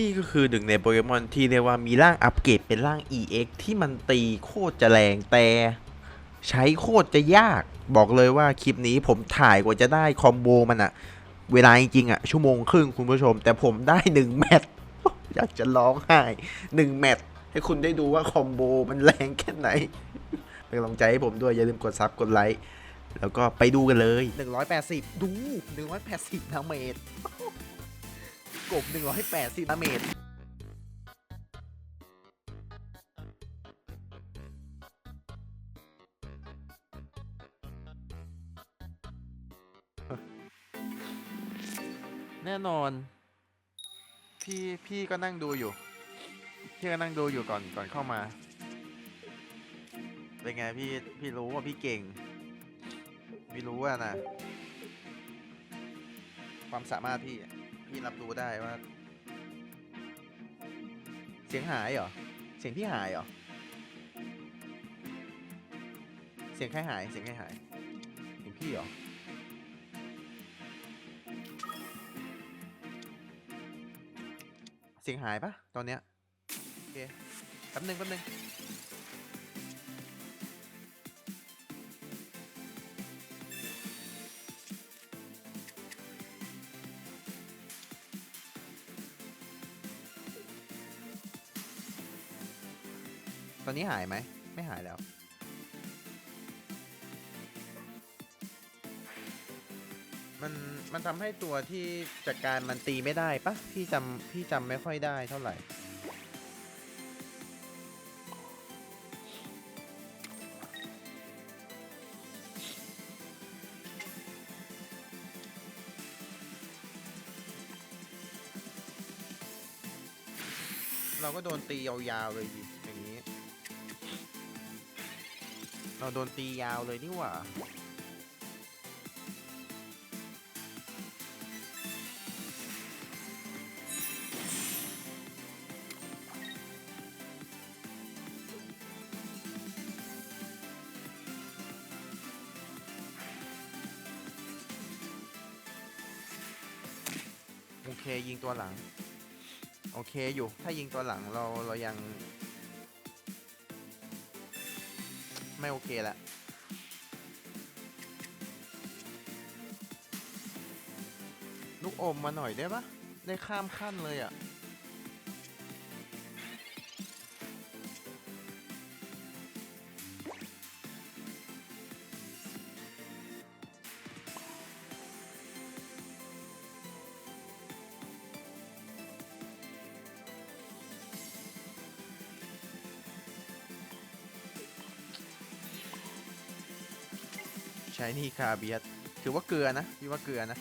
นี่ก็คือหนึ่งในโปเกมอนที่เรียกว่ามีร่างอัปเกรดเป็นร่าง EX ที่มันตีโคตรจะแรงแต่ ใช้โคตรจะยากบอกเลยว่าคลิปนี้ผมถ่ายกว่าจะได้คอมโบมันอะเวลาจริงๆอะชั่วโมงครึ่งคุณผู้ชม แต่ผมได้หนึ่งแมตช์อยากจะร้องไห้หนึ่งแมตช์ให้คุณได้ดูว่าคอมโบมันแรงแค่ไหนเป็นกำลังใจให้ผมด้วยอย่าลืมกดซับกดไลค์แล้วก็ไปดูกันเลย 180 ดู 180ดาเมจ กบ180ดาเมจแน่นอน พี่พี่ก็นั่งดูอยู่ พี่ก็นั่งดูอยู่ก่อนก่อนเข้ามา เป็นไงพี่พี่รู้ว่าพี่เก่ง พี่รู้ว่านะ ความสามารถพี่ พี่รับรู้ได้ว่า เสียงหายเหรอ เสียงพี่หายเหรอ เสียงใครหาย เสียงใครหาย เสียงพี่เหรอ เสียงหายปะตอนเนี้ย โอเค แป๊บนึงแป๊บนึง อนนี้หายไหม ไม่หายแล้ว มันมันทำให้ตัวที่จัดการมันตีไม่ได้ปะพี่จำพี่จำไม่ค่อยได้เท่าไหร่เราก็โดนตียาวๆเลยดิ เราโดนตียาวเลยนี่หว่าโอเคยิงตัวหลัง โอเคอยู่ถ้ายิงตัวหลังเราเรายัง ไม่โอเคละลูกอมมาหน่อยได้ปะได้ข้ามขั้นเลยอะ่ะ ช้นี่คาเบียสถือว่าเกลือนะพี่ว่าเกลือนะ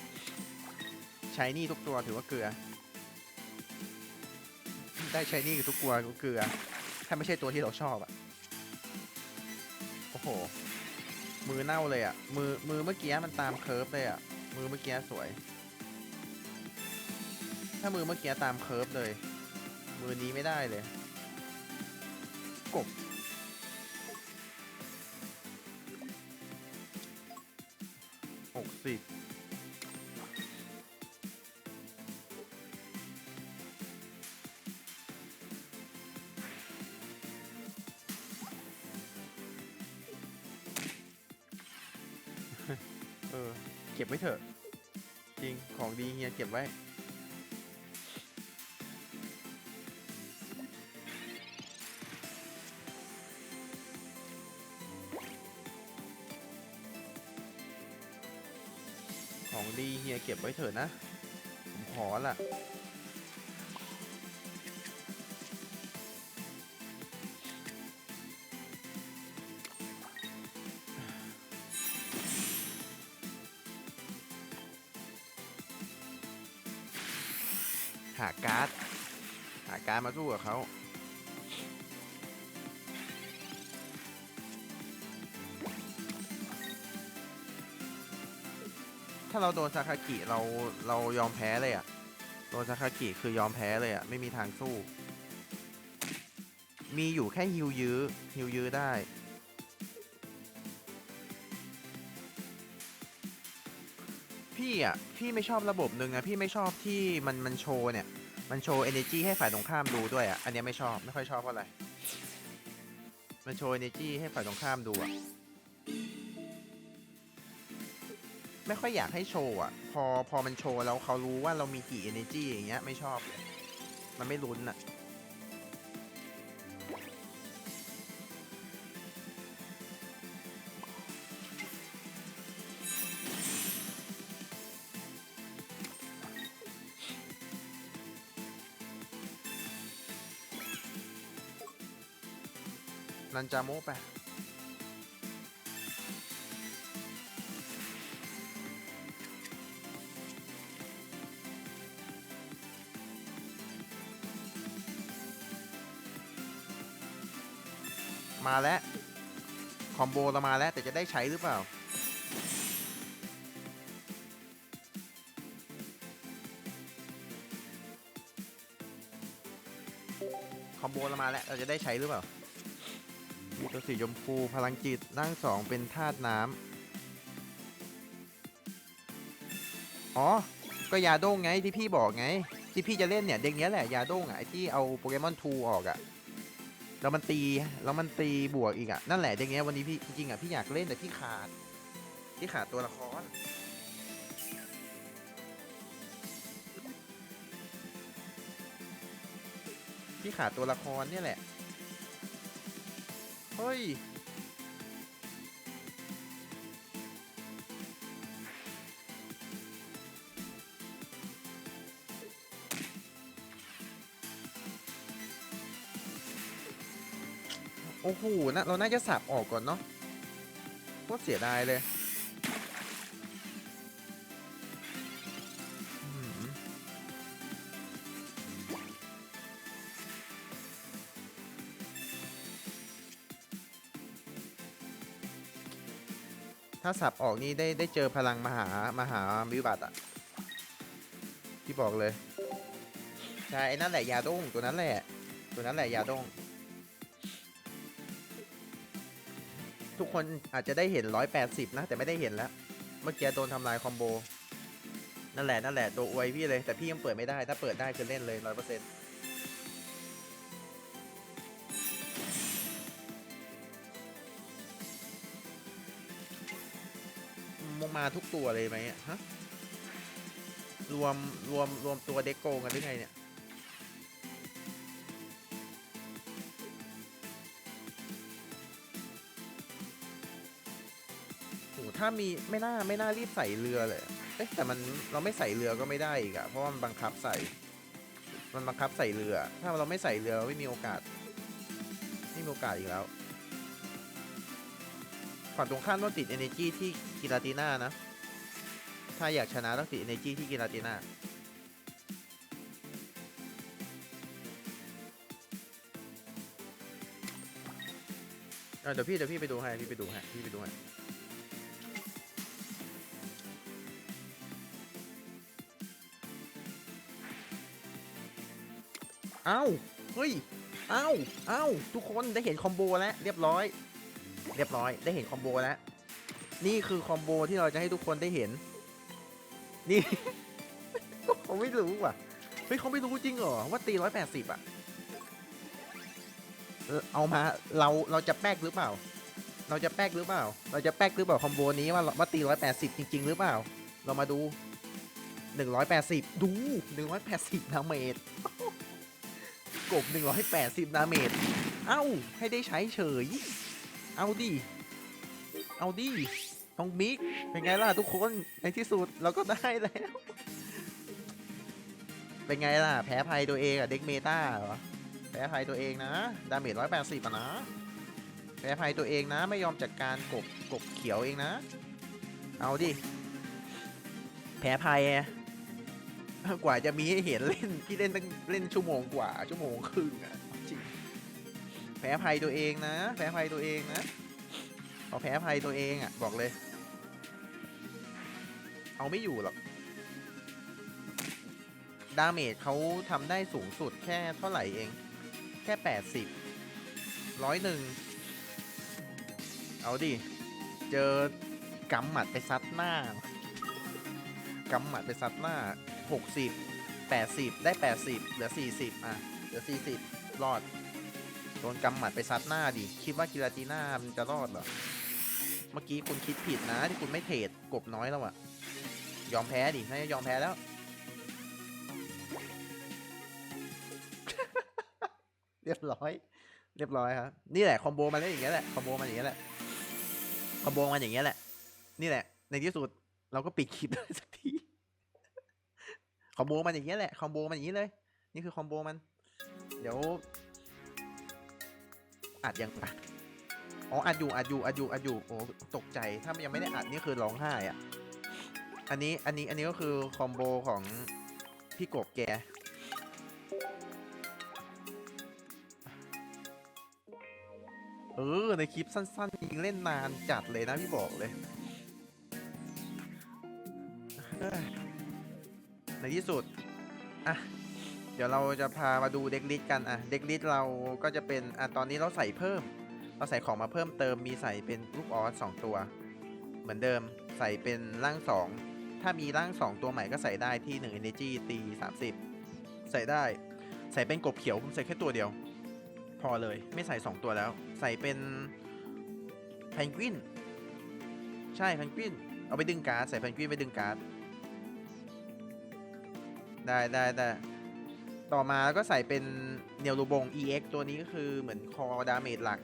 ใช้นี่ทุกตัวถือว่าเกลือ ได้ใช้นี่ทุกตัวก็เกลือ ถ้าไม่ใช่ตัวที่เราชอบอะโอ้โห มือเน่าเลยอะมือมือเมื่อกี้มันตามเคิร์ฟเลยอะมือเมื่อกี้สวย ถ้ามือเมื่อกี้ตามเคิร์ฟเลย มือนี้ไม่ได้เลย กบ 60เออ เก็บไว้เถอะ จริงของดีเฮียเก็บไว้ ของดีเฮียเก็บไว้เถอะนะ ผมขอละหาการ์ด หาการ์ดมาสู้กับเขา ถ้าเราโดนซาคากิเราเรายอมแพ้เลยอะ่ะโดนซาคากิคือยอมแพ้เลยอะ่ะไม่มีทางสู้ มีอยู่แค่ฮิวยื้อฮิวยื้อได้พี่อะพี่ไม่ชอบระบบหนึ่งนะพี่ไม่ชอบที่มันมันโชว์เนี่ย มันโชว์ energy ให้ฝ่ายตรงข้ามดูด้วยอะอันนี้ไม่ชอบไม่ค่อยชอบเพราะอะไร มันโชว์ energy ให้ฝ่ายตรงข้ามดูอะ ไม่ค่อยอยากให้โชว์อะ พอพอมันโชว์แล้วเขารู้ว่าเรามีกี่ energy อย่างเงี้ยไม่ชอบเลยมันไม่ลุ้นอะนันจาโมไป มาแล้ว คอมโบเรามาแล้วแต่จะได้ใช้หรือเปล่า คอมโบเรามาแล้วเราจะได้ใช้หรือเปล่าตัวสีชมพูพลังจิตร่างสองเป็นธาตุน้ำอ๋อ ก็ยาโด้งไงที่พี่บอกไง ที่พี่จะเล่นเนี่ย เด็กเนี้ยแหละยาโด้งอะไอ้ที่เอาโปเกมอนทูออกอะ แล้วมันตีแล้วมันตีบวกอีกอะนั่นแหละอย่างเงี้ยวันนี้พี่จริงๆอะพี่อยากเล่นแต่พี่ขาดพี่ขาดตัวละครพี่ขาดตัวละครเนี่ยแหละ เฮ้ย โอ้โหนะเราน่าจะสับออกก่อนเนาะโคตรเสียดายเลยถ้าสับออกนี่ได้ได้เจอพลังมหามหาวิบัติอะที่บอกเลย ใช่ไอ้นั่นแหละยาด้งตัวนั้นแหละ ตัวนั้นแหละยาด้ง ทุกคนอาจจะได้เห็น 180 นะ แต่ไม่ได้เห็นแล้ว เมื่อกี้โดนทำลายคอมโบ นั่นแหละ นั่นแหละ ตัวอวยพี่เลย แต่พี่ยังเปิดไม่ได้ ถ้าเปิดได้คือเล่นเลย 100%มงมาทุกตัวเลยไหมฮะ รวมรวมรวมตัวเด็กโกงกันหรือไงเนี่ย ถ้ามีไม่น่าไม่น่ารีบใส่เรือเลยเอ๊ะแต่มันเราไม่ใส่เรือก็ไม่ได้อีกอะเพราะว่ามันบังคับใส่ มันบังคับใส่เรือ ถ้าเราไม่ใส่เรือเราไม่มีโอกาสไม่มีโอกาสอีกแล้วฝั่งตรงข้ามต้องติด energy ที่กิราติน่านะ ถ้าอยากชนะต้องติด energy ที่กิราติน่าเดี๋ยวพี่เดี๋ยวพี่ไปดูให้พี่ไปดูให้พี่ไปดูให้ เอ้าเฮ้ยเอ้าเอ้าทุกคนได้เห็นคอมโบแล้วเรียบร้อย เรียบร้อยได้เห็นคอมโบแล้วนี่คือคอมโบที่เราจะให้ทุกคนได้เห็น นี่เขาไม่รู้ว่ะเฮ้ยเขาไม่รู้จริงเหรอว่าตีร้อยแปดสิบอะเออเอามาเราเราจะแป๊กหรือเปล่า เราจะแป๊กหรือเปล่า เราจะแป๊กหรือเปล่าคอมโบนี้ว่าว่าตีร้อยแปดสิบจริง ๆ หรือเปล่า เรามาดูหนึ่งร้อยแปดสิบดูหนึ่งร้อยแปดสิบดาเมจ กบ 180 ดาเมจ เอ้า ให้ได้ใช้เฉย เอาดิ เอาดิต้องบิ๊ก เป็นไงล่ะทุกคน ในที่สุดเราก็ได้แล้ว เป็นไงล่ะ แพ้ภัยตัวเองอะเด็กเมตาเหรอ แพ้ภัยตัวเองนะ ดาเมจ 180อะนะ แพ้ภัยตัวเองนะ ไม่ยอมจัดการกบ กบเขียวเองนะ เอาดิ แพ้ภัย กว่าจะมีให้เห็นเล่นพี่เล่นตั้งเล่นชั่วโมงกว่า ชั่วโมงครึ่งอะจริงแพ้ภัยตัวเองนะ แพ้ภัยตัวเองนะเอาแพ้ภัยตัวเองอะบอกเลย เอาไม่อยู่หรอกดาเมจเขาทำได้สูงสุดแค่เท่าไหร่เอง แค่แปดสิบร้อยหนึ่ง เอาดิ เจอกำหมัดไปซัดหน้ากำหมัดไปซัดหน้า หกสิบแ80 ได้ 80 เหลือ 40 อะ เหลือ 40 รอด โดนกำหมัดไปซัดหน้าดิ คิดว่ากิราติน่ามันจะรอดเหรอ เมื่อกี้คุณคิดผิดนะ ที่คุณไม่เทรดกบน้อยแล้วอะยอมแพ้ดิ น่าจะยอมแพ้แล้ว เรียบร้อย เรียบร้อยครับ นี่แหละคอมโบมาเล่นอย่างเงี้ยแหละ คอมโบมาอย่างเงี้ยแหละ คอมโบมาอย่างเงี้ยแหละ นี่แหละ ในที่สุดเราก็ปิดคลิปได้สักที คอมโบมันอย่างเงี้ยแหละ คอมโบมันอย่างงี้เลย นี่คือคอมโบมัน เดี๋ยวอัดยังปะอ๋ออัดอยู่อัดอยู่อัดอยู่อัดอยู่โอ้ตกใจ ถ้ามันยังไม่ได้อัดนี่คือร้องไห้อะ อันนี้ อันนี้ อันนี้ก็คือคอมโบของพี่กบแก เออ ในคลิปสั้นๆยิงเล่นนานจัดเลยนะพี่บอกเลย ในที่สุด อะ เดี๋ยวเราจะพามาดูเด็กลิสต์กัน อะ เด็กลิสต์เราก็จะเป็น อะ ตอนนี้เราใส่เพิ่ม เราใส่ของมาเพิ่มเติม มีใส่เป็นลูกออสสองตัว เหมือนเดิม ใส่เป็นร่างสอง ถ้ามีร่างสองตัวใหม่ก็ใส่ได้ที่1 energy ตี30ใส่ได้ ใส่เป็นกบเขียวผมใส่แค่ตัวเดียว พอเลย ไม่ใส่2ตัวแล้ว ใส่เป็นแพนกวิน ใช่แพนกวิน เอาไปดึงการ์ด ใส่แพนกวินไปดึงการ์ด ได้ได้ได้ต่อมาแล้วก็ใส่เป็นเนลลูบง EX ตัวนี้ก็คือเหมือนคอดาเมจหลัก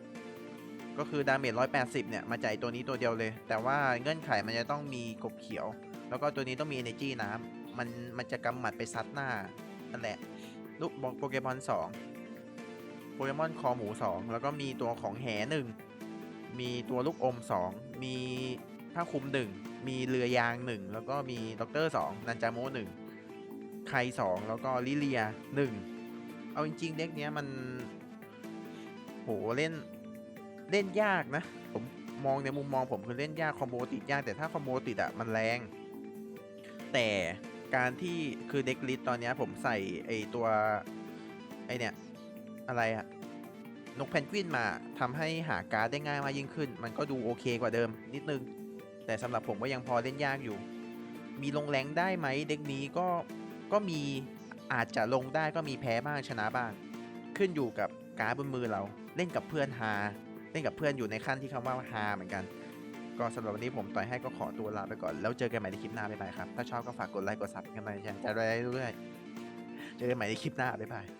ก็คือดาเมจ180 เนี่ย มาจ่ายตัวนี้ตัวเดียวเลย แต่ว่าเงื่อนไขมันจะต้องมีกบเขียว แล้วก็ตัวนี้ต้องมี energy น้ำมันมันจะกำหมัดไปซัดหน้า นั่นแหละ ลูกบอกโปเกมอน 2 โปเกมอนคอหมู 2 แล้วก็มีตัวของแหหนึ่งมีตัวลูกอม 2 มีผ้าคลุม 1 มีเรือยาง 1 แล้วก็มีด็อกเตอร์2นันจาโม1 ไค2แล้วก็ลิเลีย1เอาจริงๆเด็กเนี้ยมัน โหเล่นเล่นยากนะ ผมมองในมุมมองผมคือเล่นยากคอมโบติดยากแต่ถ้าคอมโบติดอะมันแรง แต่การที่คือเด็กลิสตอนเนี้ยผมใส่ไอตัวไอเนี่ยอะไรอะนกแพนกวินมาทำให้หาการ์ดได้ง่ายมากยิ่งขึ้น มันก็ดูโอเคกว่าเดิมนิดนึง แต่สำหรับผมก็ยังพอเล่นยากอยู่ มีลงแรงได้ไหมเด็กนี้ก็ ก็มีอาจจะลงได้ก็มีแพ้บ้างชนะบ้าง ขึ้นอยู่กับการ์ดบนมือเราเล่นกับเพื่อนฮาเล่นกับเพื่อนอยู่ในขั้นที่คำว่าฮาเหมือนกัน ก็สำหรับวันนี้ผมต่อยให้ก็ขอตัวลาไปก่อน แล้วเจอกันใหม่ในคลิปหน้าบ๊ายบายครับ ถ้าชอบก็ฝากกดไลค์กดซับกันไปจะได้เรื่อยๆเจอกันใหม่ในคลิปหน้าบ๊ายบาย